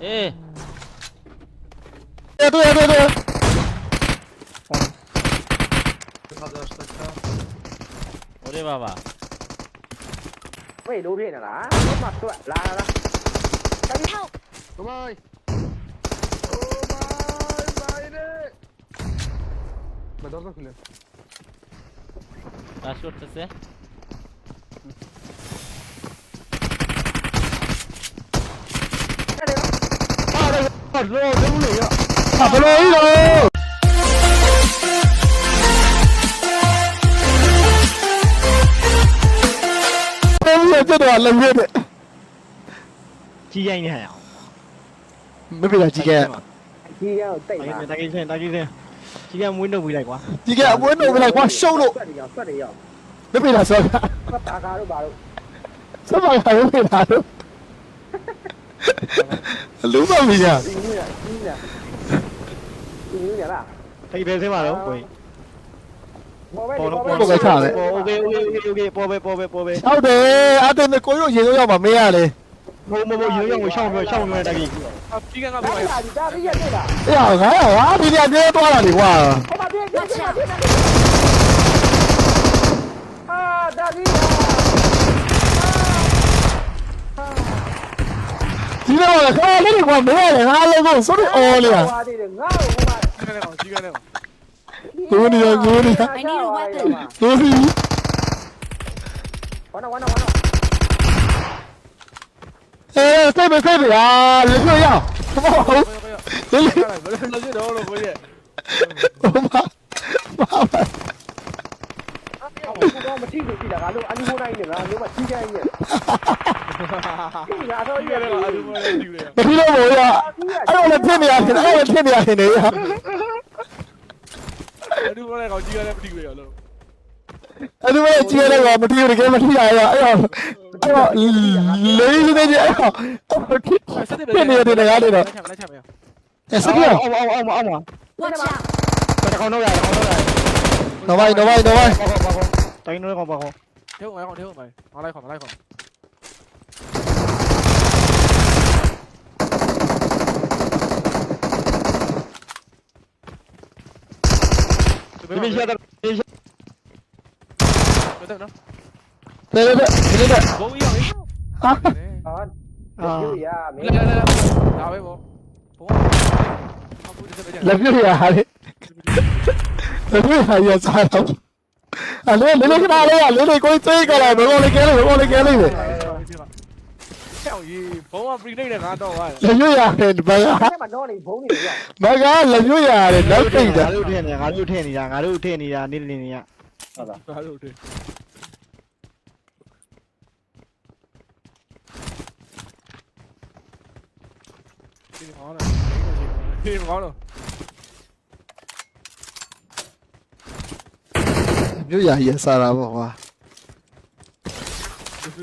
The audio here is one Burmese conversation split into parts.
Eh. Ja tu, ja tu, ja tu. Wychodzę aż tak to. 俺ははไม่รู้พี่น่ะนะรถมาตัวลาละ Help! Kom maar! Kom maar, বাইরে! দরজা খুলে কাজ করতেছে တော့တော့ဘူးလေရဟာဘလို့ကြီးတော့ဘူးလေတက်တော့လည်းရတဲ့ကြီးရိုင်းနေရအောင်မဖြစ်တာကြီးကကြီးကတိတ်ပါတာကြီးစင်တာကြီးစင်ကြီးကမွေးနှုတ်ပြီးလိုက်ကွာကြီးကအမွေးနှုတ်ပြီးလိုက်ကွာရှုံးလို့မဖြစ်တာဆော့တာဆက်ပါကားတို့ပါတို့ဆက်ပါကားတို့ဖြစ်တာတို့ လုံးမမရဒီနေ့ကဒီနေ့ဒီနေ့ရလားထိုင်ပဲစင်းပါတော့ကိုင်ပေါ်တော့ပေါ်တော့ချတယ်ပေါ် okay okay okay okay ပေါ်ပဲပေါ်ပဲပေါ်ပဲဟုတ်တယ်အဲ့တည်းကိုရုံရေတော့ရောက်မှာမရလေဘုံဘုံရေတော့ကိုရှောင်းပြောရှောင်းပြောတကြီးအပြီးကငါပြောတာဒီကပြည့်ရနေတာအေးဟာငါဟာဒီပြည့်ပြည့်သွားတာလေကွာဟောပါပြည့်ပြည့်ပြည့်အာဒါကြီး ဒီတော့ကခါလေးတွေကမရလေငါလည်းဆိုဆိုအော်လေငါ့ကိုကြီးကနေအောင်ကိုနေရကိုနေရ I need a weapon. ကိုစီဝနာဝနာဝနာအဲစိတ်ပဲစိတ်ပဲဟာလေပြောရအောင်လေလေ ဘယ်လိုလုပ်ရတော့လို့ကိုရဲ့ ဘာဘာ ကိုတော့မထိလို့ကြည့်တာငါတို့အလူမိုးတိုင်းနဲ့ငါတို့ကထိကြရင်ငါတို့ရတဲ့ကအလူမိုးတိုင်းယူတယ်တတိလို့ဘောရအဲ့တော့လည်းဖြစ်နေရတယ်အဲ့တော့လည်းဖြစ်နေရတယ်နေရအလူမိုးတိုင်းကောင်ကြီးရတဲ့မထိဘူးရလို့အဲ့ဒီမဲ့ကြည့်ရတော့မထီးဘူးတကယ်မထီးရရအဲ့တော့အဲ့တော့လေးလေးလေးအဲ့တော့ဖြစ်နေတဲ့နေရာတွေတော့အဲ့စကီအောင်အောင်အောင်အောင်အောင် Watch out တကောင်တော့ရတယ်ကောင်တော့ရတယ် No vai, no vai, no vai. Tánh nó còn vào không? Thiếu mày, còn thiếu mày. Nó đây còn, nó đây còn. Đi bên kia tao, đi bên kia. Đối tượng đâu? Đây, đây, đây, đây, đây. Bố ý rồi. Hả? Lên, lên, lên. Nào với bố. Bố. Làm cái gì à? Làm cái gì à? Sao không? အလေးလေးလေးခဏလေးလေးလေးကိုသိကြလားဘောလေးကလေးဘောလေးကလေးလေချောင်းကြီးဘုံက free night နဲ့ငါတော့ပါလေရွရတယ်ဘာကအဲ့မှာတော့နေဘုံနေရဘာကလည်းရွရတယ်နောက်ထိတ်တာငါတို့ထင်နေတာငါတို့ထင်နေတာငါတို့ထင်နေတာနေနေနေရဟုတ်လားငါတို့ထင်ဒီမောင်းတော့ဒီမောင်းတော့ ပြုတ်ရရစားတာပေါ့ကွာ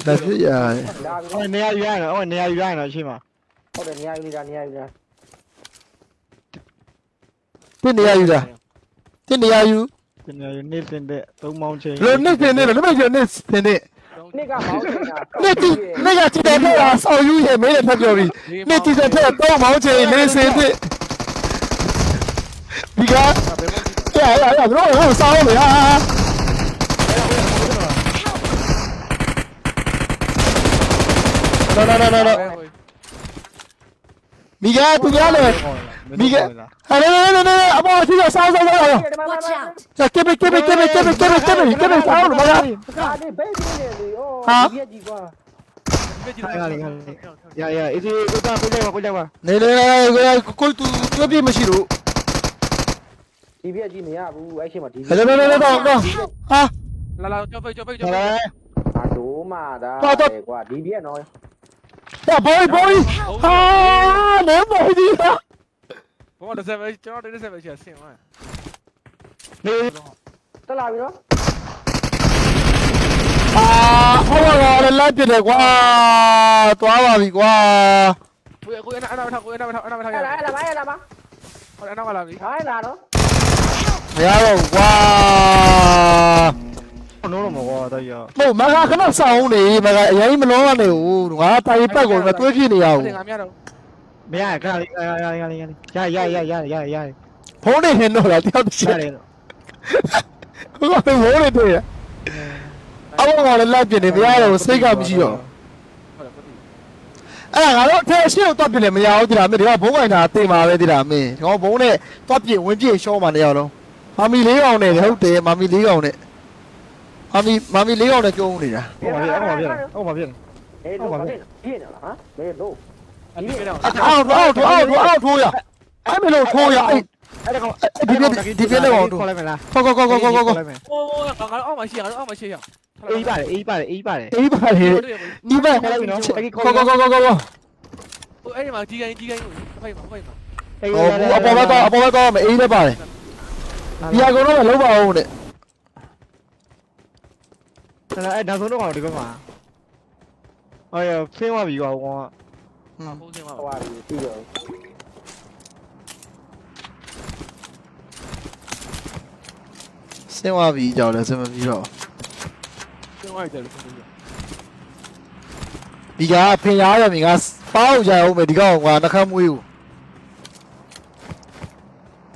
ဒါပြုတ်ရရ ဒါပြီးဟိုတော့နေရာယူရရင်တော့ဟိုနေရာယူရရင်တော့ရှိမှာဟုတ်တယ်နေရာယူနေတာနေရာယူနေတာတင်နေရယူတာတင်နေရယူတင်နေရာယူနေ့တင်တဲ့သုံးမောင်းချင်းဘလို့နှစ်တင်နေတယ်လက်မကျနှစ်တင်နေနှစ်ကမောင်းနေတာနှစ်တီနှစ်ရချစ်တယ်လို့ဟာဆောက်ယူရဲ့မင်းလည်းဖက်ပြောပြီးနှစ်တီတဲ့ထက်တော့မောင်းချင်နေစင်တဲ့ဒီကဲအဲ့အဲ့ဘလို့ဟောဆောက်ရမယ်ဟာ No no no no no. မိကသူများလေမိကဟာလေလေလေအမေသူရောဆောင်းဆောင်းဆောင်းဆောင်း Watch out! ကျကဘေကဘေကဘေကဘေကဘေကဘေကဘေဆောင်းလို့မရဟာဒီဘေးကြီးနေလေဟောဒီကြီးကွာ呀呀，一直过来过来吧，过来吧。နေလေကိုကိုသူပြမရှိလို့ဒီဘေးကြီးမရဘူးအဲ့ချိန်မှာဒီ ဟဲ့လေလေလေတော့တော့ဟာ လာလာကြောက်ပိတ်ကြောက်ပိတ်ကြောဟဲ့က်ပိတ်အာဒိုးမာဒါကွာဒီရက်နော်ဘာဘိုးဘိုးဟာနေဘိုးဒီဘောတစ်ဆက်ပဲကျွန်တော်တစ်ဆက်ပဲရှိဆင်သွားနေတက်လာပြီနော်အာဟောလာလာပြတယ်ကွာသွားပါပြီကွာကိုကိုအနာအနာထားကိုအနာထားအနာထားရအဲ့ လာအဲ့လာပါအဲ့လာပါဟောအနာကလာပြီဟာလာနော်မရတော့ကွာနိုးတော့မကောတော့ရမဟုတ်မကခဏဆောင်နေမကအရင်မလုံးရနေဘူးငါတိုင်ပတ်ကိုမတွေးပြနေရဘူးငါမြတော့မရခါလေးရရရရရရရရရရရဖုန်းနဲ့ဟင်းတော့လားတယောက်တစ်ချက်ရတယ်ဟိုကဘိုးလေးတွေ့ရအဘောကလည်းလက်ပြနေမရတော့စိတ်ကမရှိတော့ဟုတ်တယ်မသိအဲ့ဒါငါတို့အထက်အရှင်းကိုတော့ပြနေမရဘူးဒီလားမင်းဒီကဘုံကင်တာတင်ပါပဲဒီလားမင်းဒီကောင်ဘုံနဲ့တော့ပြဝင်ပြရှောမှာနေရတော့မာမီလေးကောင်နဲ့ဟုတ်တယ်မာမီလေးကောင်နဲ့ မမီမမီလေးယောက်နဲ့ကြုံနေတာဟုတ်ပါပြီဟုတ်ပါပြီဟုတ်ပါပြီเอ้ยโดนพี่เนี่ยล่ะฮะเมโดอันนี้ไม่ได้อ้าวอ้าวอ้าวอ้าวโทรอ่ะไอ้เมโลโทรอ่ะไอ้အဲ့ဒါကောင်ဒီပြဒီပြလေးကောင်တို့ခေါ်လိုက်မလားခေါ်ခေါ်ခေါ်ခေါ်ခေါ်ခေါ်ခေါ်ဟိုးငါတို့အောက်မှာရှိရငါတို့အောက်မှာရှိရအေးပါတယ်အေးပါတယ်အေးပါတယ်အေးပါတယ်နီးပါခေါ်လိုက်ပြီနော်ခေါ်ခေါ်ခေါ်ခေါ်ခေါ်ဟိုအဲ့ဒီမှာဒီကိုင်းဒီကိုင်းကိုဖိုက်ပါဖိုက်ပါဟိုအပေါ်ဘက်တော့အပေါ်ဘက်တော့မအေးလည်းပါတယ်ဒီအကောင်တော့လုံးပါအောင်တဲ့ အဲ့ဒါဆိုတော့ကောင်ဒီဘက်မှာအော်ရဖင်းသွားပြီကွာကောင်ကပုံစံမှာဟိုဟာပြီးတော့ဆင်းသွားပြီကြောက်လဲဆင်းမပြီးတော့ကျင်းသွားတယ်လို့ပြောတယ်ဒီကဖင်ရားရမြင်ကပေါက်ကြအောင်မယ်ဒီကောင်ကနှခမ်းမွေးကို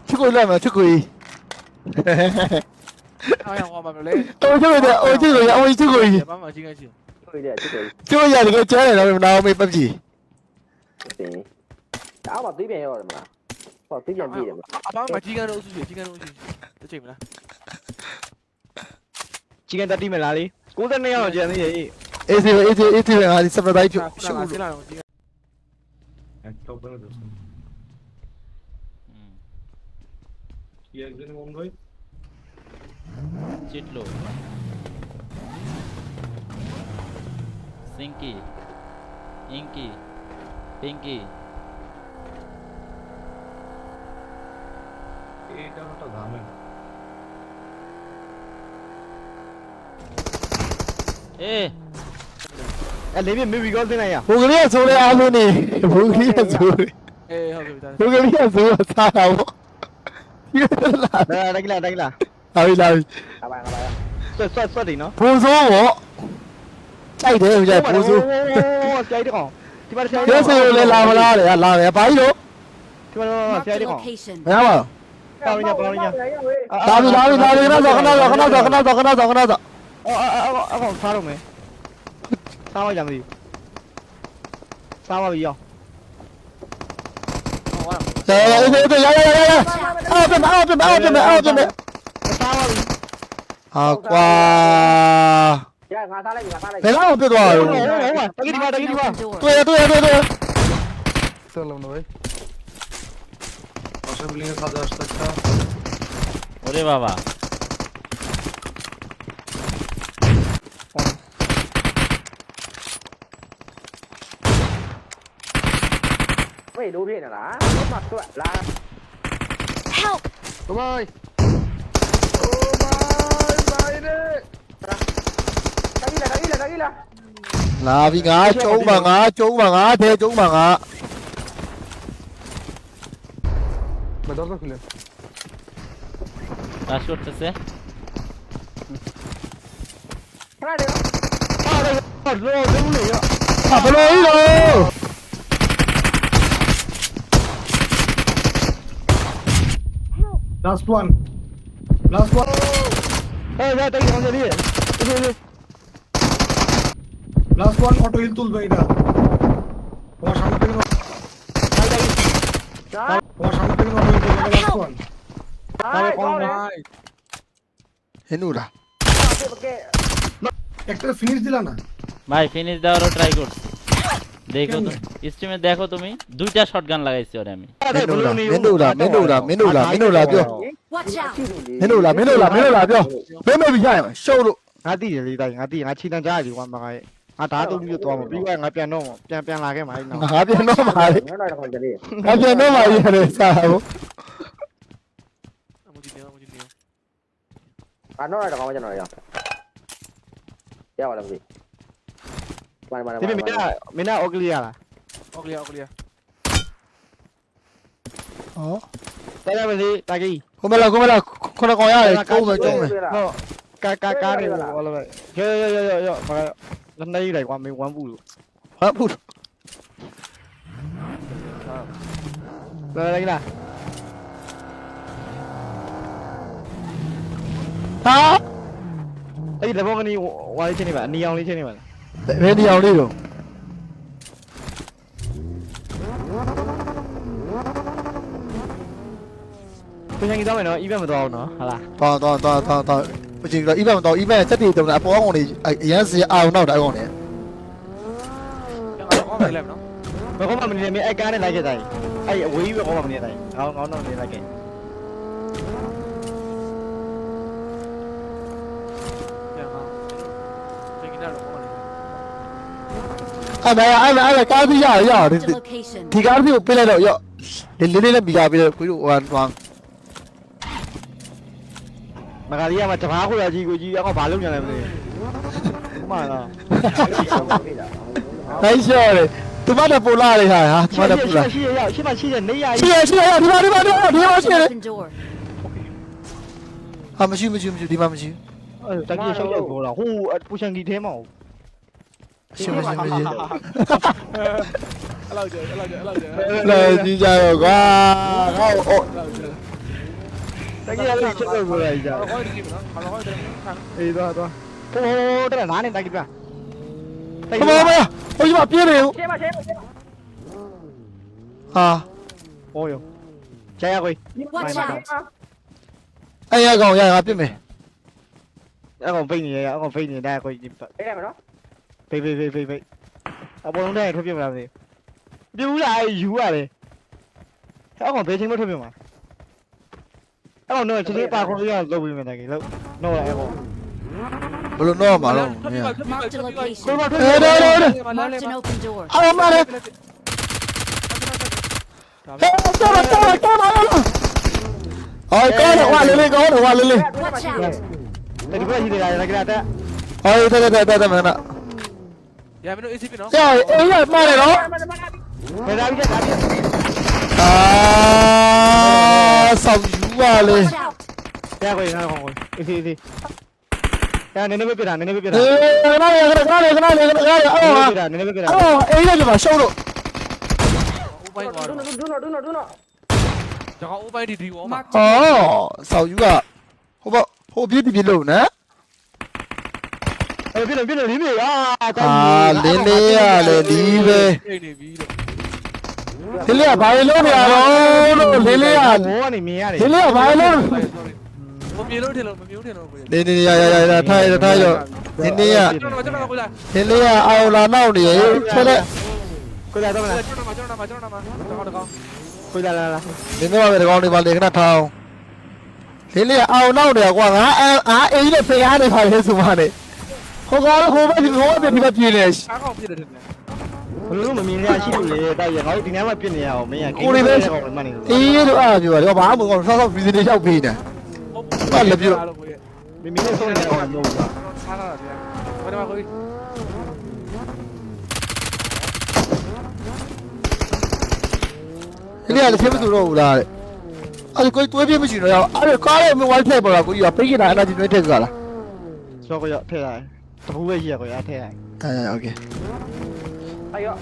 ချစ်ကိုလိုက်မယ်ချစ်ကိုကြီး 他想我嘛，不来。အိုချိုရအိုချိုရအိုချိုရ慢慢进来去。ကိုရတဲ့ကိုချိုရတကယ်ကျဲတယ်တော့နာမည်ပပ်ကြီးစင်ဒါမှသိပြန်ရတယ်မလားဟောသိပြန်ကြည့်တယ်မလား阿爸嘛，进来都出去，进来都出去。这进不来。ကြီးကန်တက်တိမလားလေ62ရောက်ကျန်သေးရဲ့အေးအေးစီအေးစီအေးစီဟာဒီစပရိုက်ဖြူရှူ进来了，进来。Як же не вам дой? चिटलो सिंकी इंकी पिंकी এটা তো ঝামেলা ए अलेबी मैं बिगड़ देना यार भूगलिया जोरे आलू ने भूगलिया जोरे ए हो गया जोरे भूगलिया जोरे सारा वो ये ला डगला डगला လာပြီလာပြီလာပါလာပါဆက်ဆက်ဆက်တယ်နော်ဘိုးစိုးဗောကြိုက်တယ်ကြိုက်ဘိုးစိုးကြိုက်တယ်ကောင်ဒီမှာဆရာကြီးဆရာကြီးလည်းလာမလားလေလာတယ်ဘာကြီးတို့ဒီမှာဆရာကြီးကောင်ဘယ်မှာပါရညာပါရညာလာပြီလာပြီလာပြီခဏစောခဏစောခဏစောခဏစောခဏစောခဏစောအော်အော်အော်အော်စားတော့မယ်စားမကြမသိစားပါပြီရောဟောရအေးအေးရရရရအော်ပြန်အော်ပြန်အော်ပြန်အော်ပြန် 啊瓜！没拉我最多少人？打个地方，打个地方。对呀，对呀，对对。Целом давай. Пошли блин, надо что-то. ওরে বাবা Mày đủ điện hả? Mất mặt tụi là. Help. Đúng ơi. Là vì ngã trốn mà ngã trốn mà ngã thế trốn mà ngã. Mà đó rồi. Ta shot thế. Ra đi. Ra đây. Rồi đúng rồi. Thả vào lối rồi. Last one. Last one. একটা finish দিলা না? ভাই ফিনিশ দেওয়ারও ট্রাই করছি। দেখো তো স্ট্রিমে দেখো তুমি দুইটা শটগান লাগাইছি ওরে আমি। Watch out! မင်းတို့လားမင်းတို့လားမင်းတို့လားပြောဘယ်မဲ့ပြီးရရင်ရှုပ်လို့ငါတိတယ်လေးတိုင်းငါတိငါချီတန်းကြားရည်ဝမ်းမကရဲ့ငါဓာတ်တုံးပြီးတော့မှာပြီးတော့ငါပြန်တော့မှာပြန်ပြန်လာခဲ့မှာအဲ့နောက်ငါပြန်တော့မှာလေငါတော့ကောင်ကြလေးငါပြန်တော့မှာရတယ်စားဘူးအမူဒီတယ်အမူဒီတယ်ဘာတော့တော့ကောင်ကျွန်တော်ရရပါလားမသိမမမမဒီမင်းကမင်းကအော်ကလီယာလားအော်ကလီယာအော်ကလီယာဟောတာရမလေးတာကြီး 고멜라 고멜라 코나 거야 쪼우면 쪼우면 너 까까까리 올라와 여여여여여 막아요 난나 이래 와미 완부 완부 나 이라 아 ไอ้เดี๋ยวพวกนี้ไว้ใช่นไหมแบบนี้เอานี่เช่นนี้แบบไม่ได้เอานี่หรอ ကိုချန်ကြီးသွားမယ်နော် event မသွားအောင်နော်ဟုတ်လားတော်တော်တော်တော်တော်မကြည့်တော့ event မတော် event စက်တီတုံးတာအပေါ်ကောင်တွေအရန်စရာအာုံနောက်တာကောင်တွေကျွန်တော်ကောင်းလိုက်လိုက်နော်ဘယ်ကောမှမနေနေအဲ့ကားနဲ့လိုက်ခဲ့တိုင်းအဲ့အဝေးကြီးပဲကောမှမနေတိုင်းငေါင်းငေါင်းတော့နေလိုက်ခဲ့အဲ့ဒါအဲ့ဒါအဲ့ဒါကားပြီးရရဒီကားပြီးကိုပေးလိုက်တော့ရော့လေးလေးနဲ့ပြီးကြပြီးတော့ခွေးတို့ဟိုဟို မကလေးကမှတဘာခွေရကြီးကိုကြီးအကောင်ဘာလုပ်ညာလဲမသိဘူးမှန်လားနိုင်ရှော့တယ်သူမနဲ့ပိုလာလေဟာဟာသူမနဲ့ပိုလာရှိရရရှိမှရှိရနေရရှိရရှိရဒီမှာဒီမှာဒီမှာဒီမှာရှိရ Open door. ဟာမရှိမရှိမရှိဒီမှာမရှိတကယ်ရှောက်ရက်ကိုတော့ဟိုပူချန်ကြီးထဲမှာရှိမရှိမရှိအဲ့လောက်ကျအဲ့လောက်ကျအဲ့လောက်ကျအဲ့လာကြည့်ကြရောကွာဟောအော်လောက်ကျတကယ်လေးချက်လို့ပြောရကြတော့ကောင်းတယ်ကြည့်မနော်ခါတော့ကောင်းတယ်ခါအေးတော့တော့ဟို တဲ့နားနဲ့တိုက်ကြပြဘာဘာဘာဟိုဒီမှာပြေးနေဦးရှင်းပါရှင်းပါရှင်းပါဟာဟောရောကျရကို Watch out. အဲ့ရကောင်ရရပြစ်မယ်အကောင်ဖိတ်နေရအကောင်ဖိတ်နေတဲ့ကိုကြီးအေးရ မနော်ဖိတ်ဖိတ်ဖိတ်ဖိတ်ဖိတ်အပေါ်လုံးတဲ့ထွက်ပြမလားမသိပြူလာယူရတယ်အကောင်ဘယ်ချိန်မှထွက်ပြမှာအကောင်တော့ချင်းချင်းပါခေါ်ရလုပ်ပြီးမှတကယ်လို့တော့အဲ့ကောင်ဘယ်လိုတော့မှာတော့ Marked a ကို location. မထွက်အေးတော့တော့ Marked an open door. အော်မလေးဟဲ့တော့တော့တော့တော့အော်ကောင်းတော့ဝါလေးလေးကောင်းတော့ဝါလေးလေး Watch out. ဒီဘက်ရှိတယ်လားကြတဲ့အော်တဲ့တဲ့တဲ့တဲ့မနာရမင်းတို့ ACP နော်ကြောက်အေးရမှားတယ် နော်ဘယ်လာပြီးကြတာပြအာဆောက်ယူပါလေ Watch out. ရကိုရအောင်ကိုအေးအေးအေးအဲ့နည်းနည်းပဲပြတာနည်းနည်းပဲပြတာအေးခဏလေးခဏလေးခဏလေးခဏလေးအော်ပြတာနည်းနည်းပဲပြတာအော်အေးရမှာရှုံးလို့ဥပိုင်းကွာဒုနဒုနဒုနဒုနကျွန်တော်ဥပိုင်းဒီဒီကောမှာအော်ဆောက်ယူကဟိုဘဟိုပြည့်ပြည့်လို့နော်အဲ့ပြလို့ပြလို့လေးမြေအာအာလင်းလေးရလေဒီပဲနေနေပြီတဲ့ လင်းလေးကဘာလို့နေရတော့လို့လင်းလေးကဘောကနေမြင်ရတယ်လင်းလေးကဘာလို့မမြေလို့ထင်လို့မမျိုးထင်လို့ကိုနေနေရရရရထားရထားရလင်းလေးကကျွန်တော်ကျွန်တော်ကိုလာလင်းလေးကအော်လာနောက်နေရချက်တဲ့ကိုလာတော့မလားကျွန်တော်ကျွန်တော်ကျွန်တော်ကျွန်တော်တော့ကောင်းကိုလာလာလာလင်းလေးကပဲတကောင်နေပါလေခဏထောင်းလင်းလေးကအော်နောက်နေကွာငါအာအေးနဲ့ဖေးရနေပါလေဆိုမှနေဟိုကောင်ဟိုဘက်ဒီဟိုဘက်ဒီဘက်ပြင်းနေအားကောင်းဖြစ်တယ်ထင်တယ် ဘလို့မမြင်ရရှိလို့လေတိုက်ရငါတို့ဒီနေ့မှပြစ်နေရအောင်မင်းကမှန်နေ အေးတို့အားပြောတယ်ဘာမှမဟုတ်ဆောက်ဆောက်ဗီဇနေရောက်ပေးနေ ဟုတ်လို့ကို မင်းမင်းဆုံးနေအောင်မဟုတ်ဘူး ထားတာဗျာဘာမှကို ဒီနေ့ကလည်းဖြစ်မသူတော့ဘူးလားတဲ့အဲ့ဒီကိုတွေးပြမရှိတော့အဲ့ဒါကားရဲ့မဝိုင်းထည့်ပေါ်တာကိုကြီးကပိတ်နေတာအဲ့ဒါကြီးတွေးထည့်ကြလား ဆိုတော့ရထဲလိုက်တပူပဲရှိရကိုရထဲလိုက် အဲโอเค အေးရော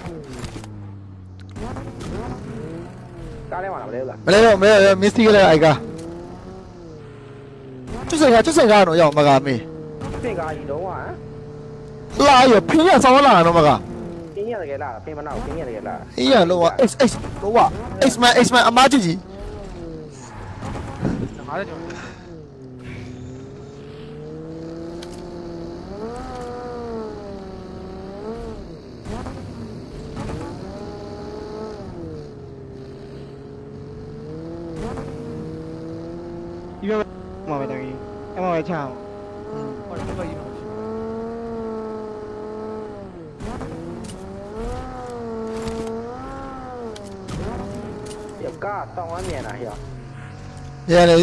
ကားလဲမှာလားမလဲလားမလဲတော့မဲမစ္စတီကလည်းအိုက်ကကျွတ်စင်ကကျွတ်စင်ကတော့ရောက်မကမေးဖင်ကားကြီးတော့ဟာလာရဖင်းရဆောင်းလာတော့မကပြင်းရတကယ်လားဖင်မနာပြင်းရတကယ်လားအေးရလောက X X လောက X man X man အမကြီးကြီးငါလည်းကျွ န်တော်ဒီမှာပဲတကယ်အမောပဲချအောင်ဟောဒီဘက်ကြီးမှာရကားတောင်းဝမ်းမြန်တာဟဲ့ရလေ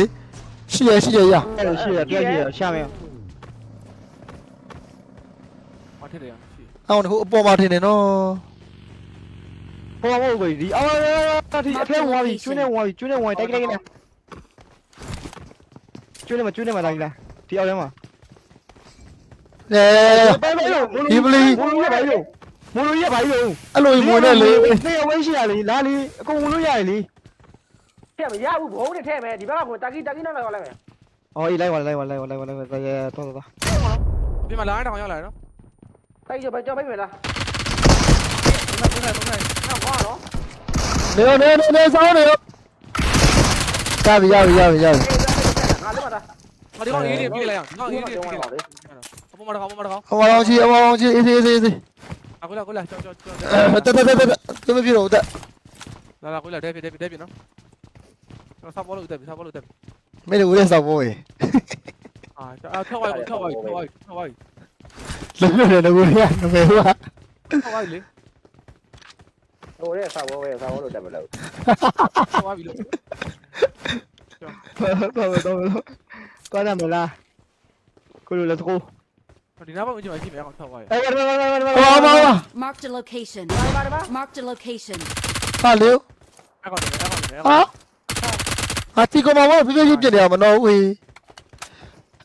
ရှိရရှိရရအဲ့လိုရှိရပြည့်ရှိရရှာမယ်မထစ်တယ်ရှိအော်ဟိုအပေါ်မှာထင်နေနော်ဟိုမဟုတ်ဘူးဒီအော်ဒီအထဲဝါပြီးကျွန်းနေဝါပြီးကျွန်းနေဝါတိုက်ကြနေကျွ န်းနေမှာကျွန်းနေမှာတိုင်းလားဒီအောက်ထဲမှာအဲပဲပဲလို့ဒီပလီဘုံလို့ပဲလို့မလို့ရပါဘူးအဲ့လိုကြီးဝင်နေလေနေဝဲရှိရလေလာလေအကုန်ဝင်လို့ရတယ်လေထည့်မရဘူးဘုံနဲ့ထည့်မယ်ဒီဘက်ကကိုတာကီတာကီနောက်လောက်လိုက်မယ်အော်အေးလိုက်ပါလိုက်ပါလိုက်ပါလိုက်ပါလိုက်ပါတော့တော့တော့ဒီမှာလာတဲ့ကောင်ရောက်လာတယ်နော်တိုက်ကြပဲကြောက်ပေးမယ်လားဒီမှာဒီမှာဒီမှာနောက်ကွာနော်နေနေနေနေစောင်းနေရောရပြီရပြီရပြီရပြီငါလည်းမ တာငါဒီကောင်ရေးနေပြေးလိုက်အောင်ဒီကောင်ရေးနေပြေးလိုက်အောင်အပေါ်မှာတော့အပေါ်မှာတော့ဟောအောင်ကြီးဟောအောင်ကြီးအေးအေးအေးအေးအခုလာအခုလာကြောက်ကြောက်ကြောက်အဲတက်တက်တက်တက်သူမပြေတော့တက်လာလာအခုလာတက်ပြေးတက်ပြေးတက်ပြေးနော်ကျွန်တော်ဆောက်ပေါ်လို့တက်ပြေးဆောက်ပေါ်လို့တက်ပြေးမင်းတို့ဦးရဲ့စောက်ဖို့ရေအာထောက်ဝိုက်ထောက်ဝိုက်ထောက်ဝိုက်ထောက်ဝိုက်လုံးလုံးလည်းငိုရနမေကထောက်ဝိုက်လေဟိုရဲဆောက်ဝဲဆောက်ဝဲလို့တက်မလို့ထောက်ဝိုက်ပြီလို့တော့တော့တော့ Cosa là Quello là trop. Ordinava un giorno di me con voi. Eh, guarda, guarda, guarda, guarda. Oh, ma va. Mark the location. Guarda, guarda. Mark the location. Valeu. Ecco, ecco, ecco. Ah. À thì có máu mà bây giờ giúp đỡ mà nó quỳ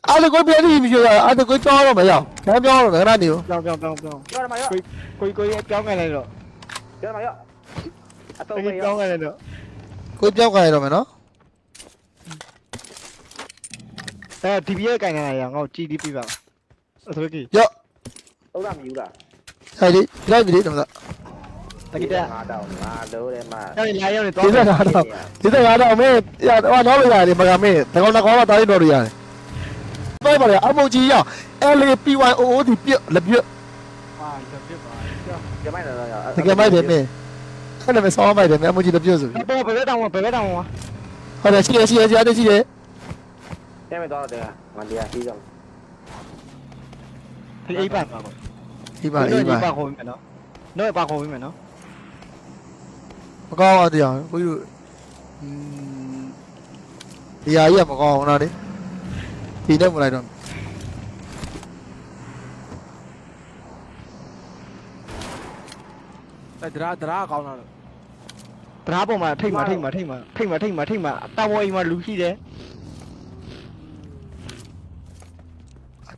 À thì có biết gì mà chưa à thì có cho rồi mà giờ Kém cho rồi mà ra điều Không không không không Quỳ quỳ quỳ kéo ngày này rồi Kéo mày ạ Kéo ngày này rồi Quỳ kéo ngày rồi mà nó အဲ DPS ကင်နေတာရအောင်ငါ့ကို GDP ပါအသွေးကြီး Yo, ဟုတ်လားမယူလား hai đi, ra đi đi làm sao? တကိတဲ့ငါတောင်းငါလုံးတယ်မအဲ့ဒီလာရောက်နေတော့ Đi တယ် ra nào đâu? Đi ra nào đâu? Mẹ, ya, wa nó bây giờ thì mà làm mẹ, thằng con nó có mà tao đi đồ rồi. Tôi bảo là ông bố trí nhở, LPYOO thì bịa là bịa, ဟာရပြစ်ပါကြမိုက်တော့ thì cái máy đấy mẹ. Cái này mày so mày đấy mẹ, ông bố trí là bịa rồi. ဘယ်ဘယ်တောင်ဝဘယ်ဘယ်တောင်ဝ Hồi này chị đấy, chị đấy, chị đấy, chị đấy. တယ်ရှိတယ်တဲမဲ့တော့တယ်ငါတရားပြီးတော့ဒီအိပ်ပါပါဒီပါဒီပါပါခေါ်ပြီမယ်နော်တော့ပါခေါ်ပြီမယ်နော်မကောင်းအောင်တရားကိုကြီးတို့อืมဒီဟာကြီးကမကောင်းအောင်နော်လေဒီတော့မလိုက်တော့အဲ့ဒရာဒရာကောင်းလာတော့ဗရားပေါ်မှာထိတ်မှာထိတ်မှာထိတ်မှာထိတ်မှာထိတ်မှာထိတ်မှာတာဝအိမ်မှာလူရှိတယ်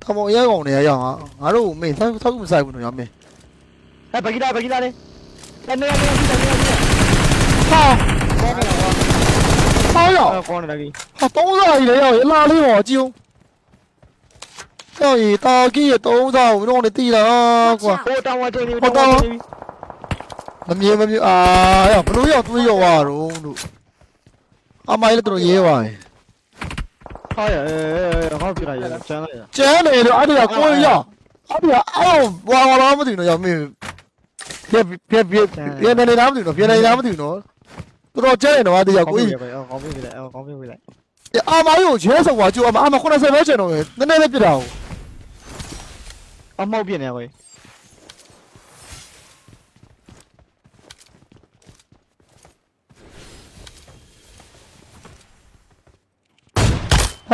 တမောရဲကောင်နေရအောင်ငါတို့မင်းဆောက်ဆောက်မဆိုင်ဘူးနော်ရမင်းအဲဘဂီလာဘဂီလာလေအဲ့နေနေနေနေနေဟာဟောရောကောင်းနေတာကြီးဟာသုံးစားကြီးလေရောက်အလားလေးပေါ့ကြည့်အောင်ရောက်ရီတာကြီးရသုံးစားကိုတို့နေတီးတာကွာဟိုတောင်ဝချင်းနေမမြင်မမြင်အာရောက်ဘလို့ရောက်သွေးရောသွားတော့တို့အမိုင်းလည်းတို့ရဲပါရဲ့ဟာ 哎呀哎呀，好厉害呀，真的呀！ကျန်နေတော့အဲ့ဒီကကိုရရအဲ့ဒီကအော်ဘာဘာလားမသိတော့ရမင်းပြက်ပြက်ပြက်ပြက်နေနေတာမသိတော့ပြက်နေနေတာမသိတော့တော်တော်ကျန်နေတော့အဲ့ဒီကကိုကြီး哎，好厉害！哎，好厉害！အာမယိုရဲဆောင်ပါကျိုးအမအမ80ပဲကျန်တော့နည်းနည်းပဲပြစ်တာဟုတ်အမောက်ပြင်းနေကွယ်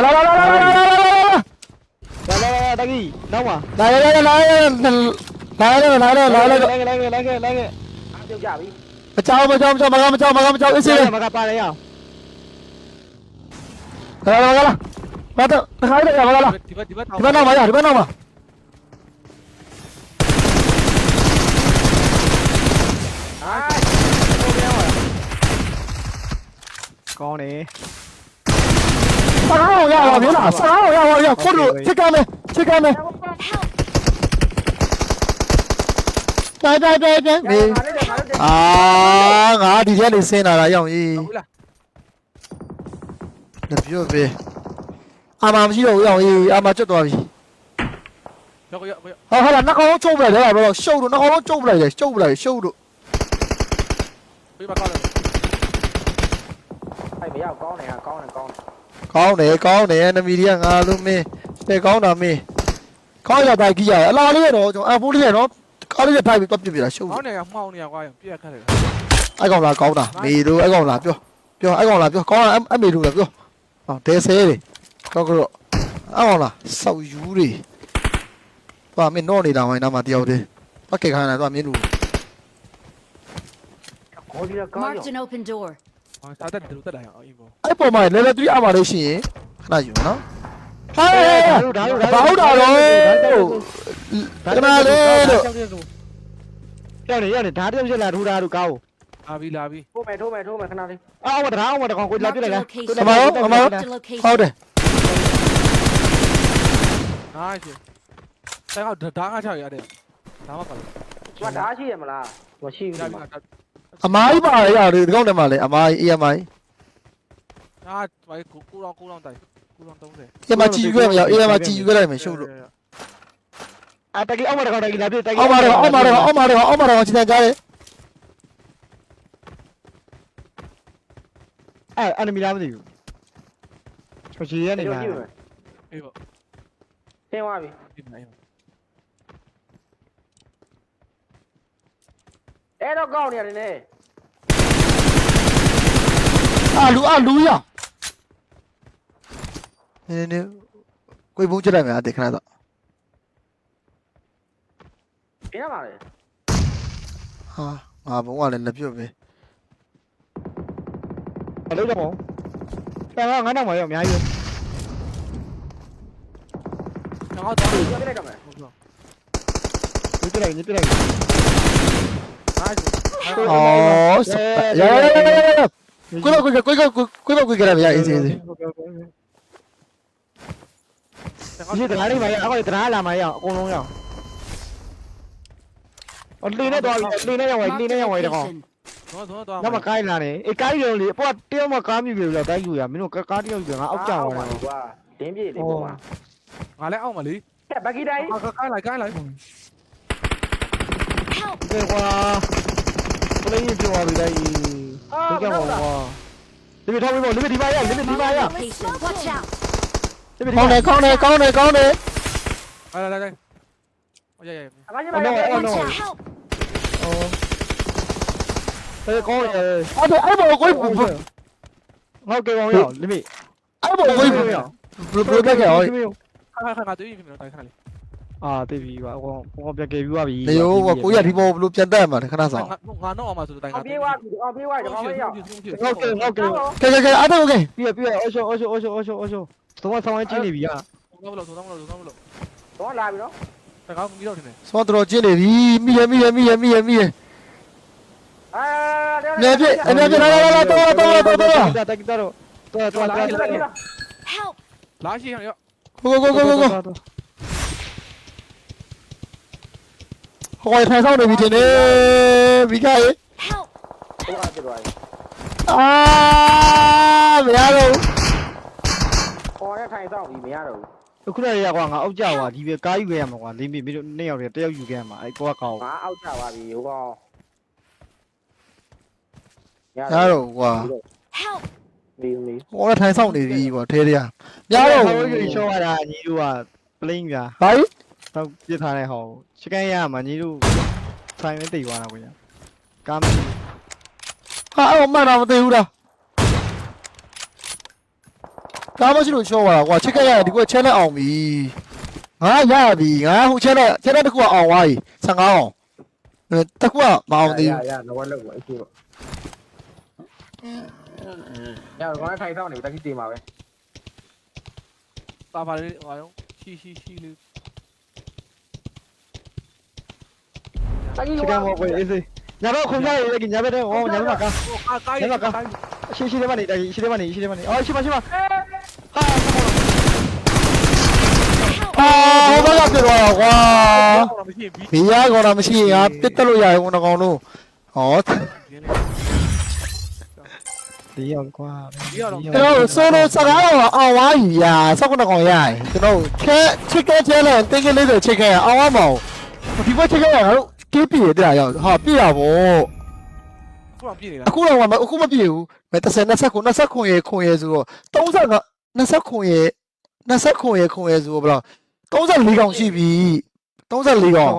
Hello, hello, hello, hello, hello, hello. Rồi lên lên đang gì? Đông à? Đây đây đây đây. Đây đây đây đây đây. Lên lên lên lên lên. Ăn tiêu giả đi. Bachao bachao bachao maga bachao maga bachao isi. Maga pa đấy à? Hello maga la. Ba tu, khai đấy maga la. Tiba tiba tiba. Tiba nama ya, tiba nama. Ai. Con này. 405야 야 민아 405야 야 코드 체크하네 체크하네 짜자자자 네 à ngã đi ra đi xe nào là dòng gì đập vô về à mà chỉ đồ dòng gì à mà chết rồi à, hay là nó có chôm này đấy à rồi sâu được. Nó không chôm này để chôm này sâu được hay mấy con này à con này con này. ကောင်းတယ်ကောင်းတယ်ကောင်းတယ်ကောင်းတယ်နမီတွေကငါလုံးမင်းတဲ့ကောင်းတာမင်းကောင်းရတာကြီးရတယ်အလားလေးတော့ကျွန်တော်အဖိုးလေးတော့ကားလေးထိုက်ပြီးတော့ပြပြတာရှုပ်ကောင်းတယ်ကမှောင်းနေရကွာပြက်ခတ်တယ်အဲ့ကောင်လားကောင်းတာမေတို့အဲ့ကောင်လားပြောပြောအဲ့ကောင်လားပြောကောင်းတာအမေတို့လားပြောဟောဒဲဆဲတွေကောက်ကတော့အဲ့ကောင်လားစောက်ယူတွေသွားမင်းတော့နေတာဝိုင်းနာမှာတယောက်တည်းပတ်ခဲ့ခိုင်းတာသွားမင်းတို့ကိုဒီကကောင်း Marked ရော an open door. ဟောစားတဲ့တူတက်လာအောင်အိမ်ပေါ်အဲ့ပေါ်မှာ level 3အမှာလို့ရှိရင်ခဏယူနော်ဟဲ့ဒါတို့ဒါတို့ဘာဟုတ်တာတော့ခဏလေးတော့ကြောက်တယ်ဆိုရောက်နေရောက်နေဓာတ်တစ်ချက်လာထိုးတာတို့ကောင်းလာပြီလာပြီထိုးမယ်ထိုးမယ်ထိုးမယ်ခဏလေးအော်မတရားအောင်မတကောင်ကိုလာပြလိုက်လားအမရောအမရော Marked a location. ဟုတ်တယ်နိုင်ရှင်တိုင်ကဓာတ်ငါချောက်ရတယ်ဒါမှပါလို့ဒီမှာဓာတ်ရှိရမလားမရှိဘူးလာဒီပြီမှာ အမားကြီးပါလေရတယ်ဒီကောင်းတယ်မလေးအမားကြီး EMI အာဘာကိုကိုတော့ကိုတော့တိုင်ကိုတော့30 EMI ကြည့်ယူခဲ့မရ EMI ကြည့်ယူခဲ့လိုက်မယ်ရှုပ်လို့အတကီအောက်မတကောင်တကီလာပြတကီအောက်မှာတော့အောက်မှာတော့အောက်မှာတော့အောက်မှာတော့ချစ်တဲ့ကြားတယ်အဲ့အန်မီလာမသိဘူးချေချီရနေဒီလားကြည့်မယ်အေးပေါ့သင်သွားပြီဒီနို အဲ့တော့ကောက်နေရတယ်နဲ့အာလူအာလူရနည်းနည်းကိုဘုံချက်လိုက်မယ်အတေခဏတော့ပြင်းရပါလေဟာငါဘုံကလည်းလက်ပြုတ်ပဲဘလို့တော့ကျွန်တော်ငါးနောက်မှာရောအများကြီးကျွန်တော်တော့ပြပြလိုက်တော့မယ်ဟုတ်ကဲ့ပဲပြလိုက်ညပြလိုက် Oh, ya, ya, ya, ya, ya. Cuidado, cuidado, cuidado, cuidado, cuidado, ya, sí, sí. Đi từ này mày, tao đi từ này là mày à, con luôn nhau. Còn đi nó đòi, đi nó ra ngoài, đi nó ra ngoài được không? Nó mà cay là này, cái cái điều này, bọn tiêu mà cam như biểu là cái gì à, mình nó cái cái điều gì à, ốc chảo này. Đến gì để mà. À lẽ ông mà lý. Cái bác kia đây. Cái cái lại cái lại. 对哇，我给你丢啊，对的，你别我哇。你别掏微博，你别提麦呀，你别提麦呀。con này con này con này con này. Đây đây đây. Ôi giời. Con đâu con đâu. Ờ. Đây con này. Ôi trời ơi bộ quay bụng. Ngao kêu con nhỏ, Limi. Ai bộ quay bụng. Rồi rồi cái rồi. Khai khai khai tự nhiên mình lại khai. အာသိပြီပါဟိုဟိုပြက်ကပြီးပါပြီနေရောကွာကိုရဒီဘောဘလို့ပြန်တက်ရမှာလဲခဏဆောင်ငါနောက်အောင်မှာဆိုတော့တိုင်ငါ ပြေးသွားပြီအောင်ပြေးသွားပြီတော့မရအောင်ဟုတ်ကဲ့ဟုတ်ကဲ့ကဲကဲကဲအတက်โอเคပြီးရပြီးရအော်ရှိုအော်ရှိုအော်ရှိုအော်ရှိုအော်ရှိုသုံးဝဆောင်းဝဲကြည့်နေပြီဟာဆုံးမလို့ဆုံးမလို့ဆုံးမလို့တော့လာပြီနော်တကောင်းပြီးတော့ထင်တယ်စောတော်ကျင်းနေပြီမိရမိရမိရမိရမိရအာနေပြအနေပြလာလာလာတော့တော့တော့တော့တော့တက်ကြတော့တော့တော့တော့ help လာရှိရရောကိုကိုကိုကိုကို ဟိုထိုင်ဆောင်နေပြီတင်နေဘီကာရေ Help! တော့ပြသွားပြီအာမရတော့ခေါ်ရထိုင်ဆောင်ပြီမရတော့ဘူးခုနကကွာငါအောက်ကြွာဒီပဲကားယူခဲ့ရမှာကွာလိမိမင်းတို့နှစ်ယောက်တည်းတယောက်ယူခဲ့ရမှာအဲ့ကောကောင်းငါအောက်ကျသွားပြီဟိုကောင်ရတော့ကွာ Help! မီမီဟိုထိုင်ဆောင်နေပြီကွာထဲတည်းရတော့ရှော့ရတာညီတို့ကပလိန်ပြာဘာကြီး တော့ပြစ်ထားတဲ့ဟောချကန်ရမှာညီတို့ဆိုင်မသိသွားတာကွာကားမဟာအဲ့မှန်တော့မသိဘူးလားကားမရှိလို့ရှော့သွားတာကွာချစ်ခဲ့ရဒီကွ channel အောင်ပြီငါရပြီငါဟို channel channel တစ်ခုအောင်သွားပြီ15အောင်တခုကမအောင်သေးဘူးရရတော့လောက်ပါအရှိတော့ရတော့ထိုင်ဆောင်နေပြီတတိတေးမှာပဲပါပါလေးဟောရောရှိရှိရှိလေး 시간 먹고 있 어. 야바 공자 여기 야바 네. 어 야바 막 아. 야바 막 아. 시 시대만이 여기 시대만이 시대만 이. 아 시마 시 마. 아 뭐가 들어와 와. 미야 거람 시야 뜻대로 야 오나 가 노. 어. 리얼 과. 그럼 소로 싸가 아 와이야 사고나 거 야. 그럼 캐 체크 제는 땡겨 내려 체크 아 와 모. 비버 체크 ကျိုးပြည့်ရတဲ့ရောက်ဟာပြည့်ရဗောခုတော့ပြည့်နေလားအခုတော့မအခုမပြည့်ဘူးမဲ30 29 29ခွန်ရခွန်ရဆိုတော့30 29ခွန်ရ29ခွန်ရခွန်ရဆိုတော့ဘယ်လောက်34កောင်ရှိပြီ34កောင်